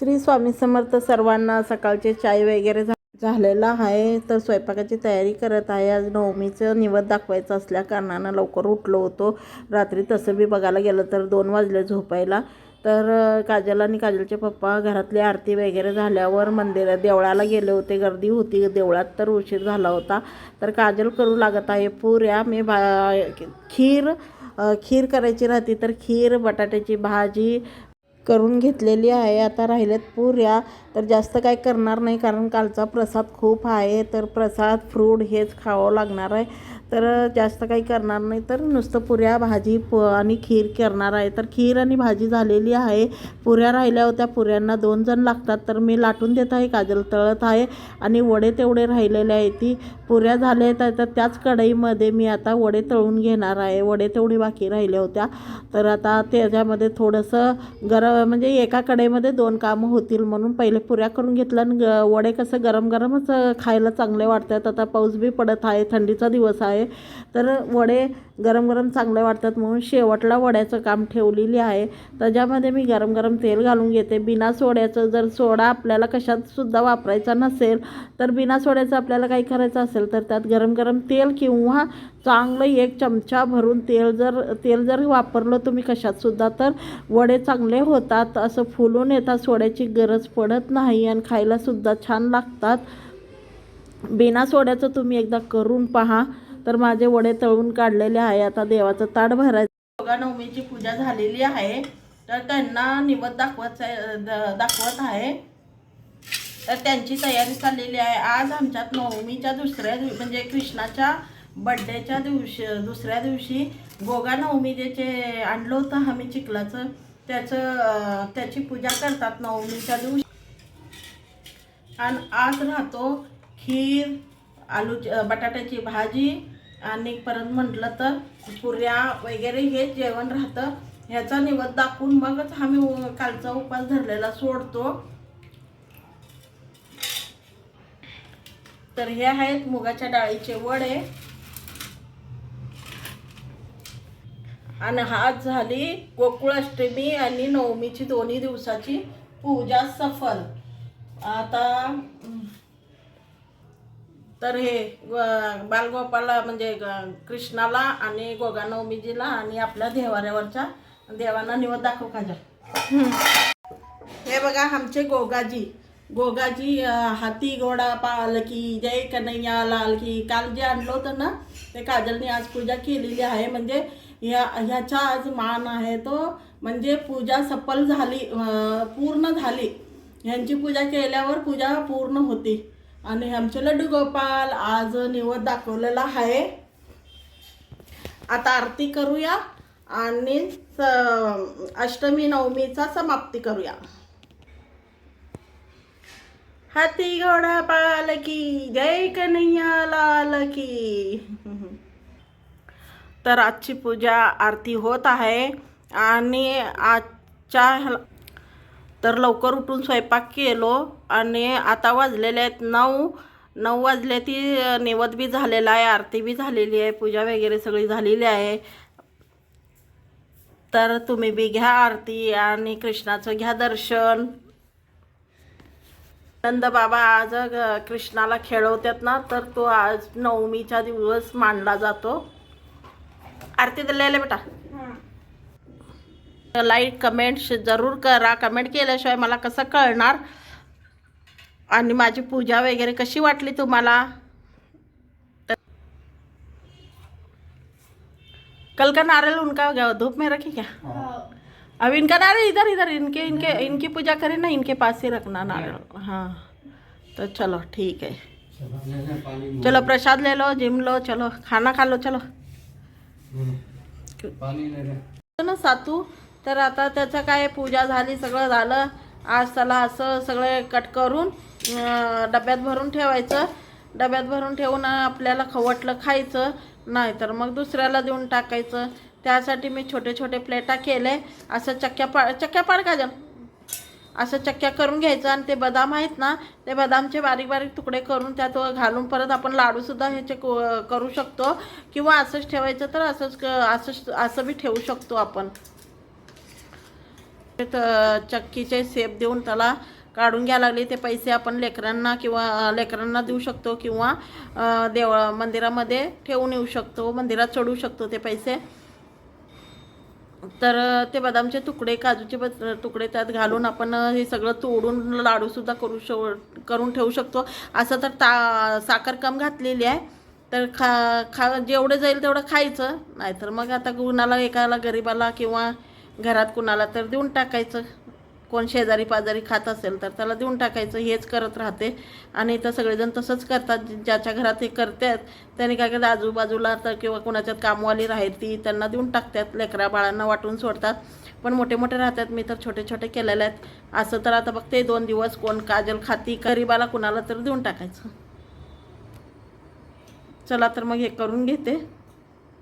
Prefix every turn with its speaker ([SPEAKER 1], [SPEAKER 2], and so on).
[SPEAKER 1] श्री स्वामी समर्थ सर्वांना सकाळचे चाय वगैरे झा झालेला आहे. तर स्वयंपाकाची तयारी करत आहे. आज नवमीचं निवद दाखवायचं असल्या कारणानं लवकर उठलो होतो. रात्री तसं बी बघायला गेलं तर दोन वाजले झोपायला. तर काजल आणि काजलचे पप्पा घरातली आरती वगैरे झाल्यावर मंदिर देवळाला गेले होते. गर्दी होती. देवळात तर उशीर झाला होता. तर काजल करू लागत आहे. पुऱ्या मी बा खीर खीर करायची राहते. तर खीर बटाट्याची भाजी करून घेतलेली आहे. आता राहिल्यात पुऱ्या. तर जास्त काय करणार नाही कारण कालचा प्रसाद खूप आहे. तर प्रसाद फ्रूट हेच खावं लागणार आहे. तर जास्त काही करणार नाही. तर नुसतं पुऱ्या भाजी प आणि खीर करणार आहे. तर खीर आणि भाजी झालेली आहे. पुऱ्या राहिल्या होत्या. पुऱ्यांना दोन जण लागतात. तर मी लाटून देत आहे. काजल तळत आहे. आणि वडे तेवढे राहिलेले आहे ती. पुऱ्या झाल्या आहेत. तर त्याच कढईमध्ये मी आता वडे तळून घेणार आहे. वडे तेवढे बाकी राहिल्या होत्या. तर आता त्याच्यामध्ये थोडंसं गरम म्हणजे एका कढईमध्ये दोन कामं होतील म्हणून पहिले पुऱ्या करून घेतल्या आणि ग वडे कसं गरम गरमच खायला चांगले वाटतात. आता पाऊस बी पडत आहे थंडीचा दिवस आहे. तर वडे गरम गरम चांगले वाटतात म्हणून शेवटला वड्याचं काम ठेवलेली आहे. त्याच्यामध्ये मी गरम गरम तेल घालून घेते. बिना सोड्याचं जर सोडा आपल्याला कशातसुद्धा वापरायचा नसेल तर बिना सोड्याचं आपल्याला काही करायचं असेल तर त्यात गरम गरम तेल किंवा चांगलं एक चमचा भरून तेल जर तेल जर वापरलं तुम्ही कशातसुद्धा तर वडे चांगले होतात. असं फुलून येतात सोड्याची गरज पडत नाही आणि खायलासुद्धा छान लागतात. बिना सोड्याचं तुम्ही एकदा करून पहा. तर माझे वडे तळून काढलेले आहे. आता देवाचं ताट भरायचं. योगा नवमीची पूजा झालेली आहे. तर त्यांना निवद दाखवत दाखवत आहे. तर त्यांची तयारी चाललेली आहे. आज आमच्यात नवमीच्या दुसऱ्या दिव म्हणजे कृष्णाच्या बड्डेच्या दिवशी दुसऱ्या दिवशी गोगा नवमी जे आणलं होतं आम्ही चिखलाचं. त्याचं त्याची पूजा करतात नवमीच्या दिवशी. आणि आज राहतो खीर आलू बटाट्याची भाजी आणि परत म्हटलं तर पुऱ्या वगैरे हे जेवण राहतं. ह्याचा निवद दाखवून मगच आम्ही कालचा उपास धरलेला सोडतो. तर हे आहेत मुगाच्या डाळीचे वडे. आणि आज झाली गोकुळाष्टमी आणि नवमीची दोन्ही दिवसाची पूजा सफल. आता तर हे बालगोपाला म्हणजे कृष्णाला आणि गोगानवमीजीला आणि आपल्या देवाऱ्यावरच्या देवांना निवड दाखव खाजा. हे बघा आमचे गोगाजी. गोगाजी हाती घोडा पाल की जय कन्हैया लाल की काल जे आणलं होतं ना ते काजलने आज पूजा केलेली आहे. म्हणजे ह्या ह्याचा आज मान आहे तो. म्हणजे पूजा सफल झाली पूर्ण झाली. ह्यांची पूजा केल्यावर पूजा पूर्ण होती. आणि आमचे लड्डू गोपाल आज निवद दाखवलेला आहे. आता आरती करूया आणि स- अष्टमी नवमीचा समाप्ती करूया. हाती घोडा पाल की जय कन्हैया लाल की. तर आजची पूजा आरती होत आहे आणि आजच्या तर लवकर उठून स्वयंपाक केलो आणि आता वाजलेले आहेत नऊ. नऊ वाजले ती निवद बी झालेला आहे आरती बी झालेली आहे पूजा वगैरे सगळी झालेली आहे. तर तुम्ही बी घ्या आरती आणि कृष्णाचं घ्या दर्शन. नंद बाबा आज ग- कृष्णाला खेळवतात ना तर तो आज नवमीचा दिवस मानला जातो. आरती दिलेले बेटा. लाईक कमेंट जरूर करा. कमेंट केल्याशिवाय मला कसं कळणार? आणि माझी पूजा वगैरे कशी वाटली तुम्हाला? कल का नारियल उनका ग- धूप में रखी क्या? अब इनका नारियल इधर इधर इनके इनके इनकी पूजा करें ना इनके पास ही रखना नारियल हाँ। तो चलो ठीक है। चलो प्रसाद ले लो जिम लो चलो खाना खा लो चलो। ना सातू तर आता त्याचं काय पूजा झाली सगळं झालं. आज त्याला असं सगळे कट करून डब्यात भरून ठेवायचं. डब्यात भरून ठेवून आपल्याला खवटलं खायचं नाही तर मग दुसऱ्याला देऊन टाकायचं. त्यासाठी मी छोटे छोटे प्लेटा केले. असं चक्क्या पा चक्क्या पाड का जण असं चक्क्या करून घ्यायचं आणि ते बदाम आहेत ना ते बदामचे बारीक बारीक तुकडे करून त्यात घालून परत आपण लाडूसुद्धा ह्याचे को- करू शकतो. किंवा असंच ठेवायचं तर असंच असंच असं बी ठेवू शकतो आपण. चक्कीचे सेप देऊन त्याला काढून घ्यायला लागले. ते पैसे आपण लेकरांना किंवा लेकरांना देऊ शकतो किंवा देव मंदिरामध्ये ठेवून येऊ शकतो मंदिरात चढू शकतो ते पैसे. तर ते बदामचे तुकडे काजूचे ब तुकडे त्यात घालून आपण हे सगळं तोडून लाडूसुद्धा करू शव करून ठेवू शकतो. असं तर ता साखर कम घातलेली आहे. तर खा खा जेवढं जाईल तेवढं खायचं. नाहीतर मग आता कुणाला एकाला गरीबाला किंवा घरात कुणाला तर देऊन टाकायचं. कोण शेजारी पाजारी खात असेल तर त्याला देऊन टाकायचं हेच करत राहते. आणि इथं सगळेजण तसंच करतात. ज्याच्या घरात हे करतात त्यांनी काय करतात? आजूबाजूला तर किंवा कुणाच्यात कामवाली राहती त्यांना देऊन टाकतात. लेकरा बाळांना वाटून सोडतात. पण मोठे मोठे राहतात. मी तर छोटे छोटे केलेले आहेत. असं तर आता बघते दोन दिवस कोण काजल खाती गरीबाला कुणाला तर देऊन टाकायचं. चला तर मग हे करून घेते.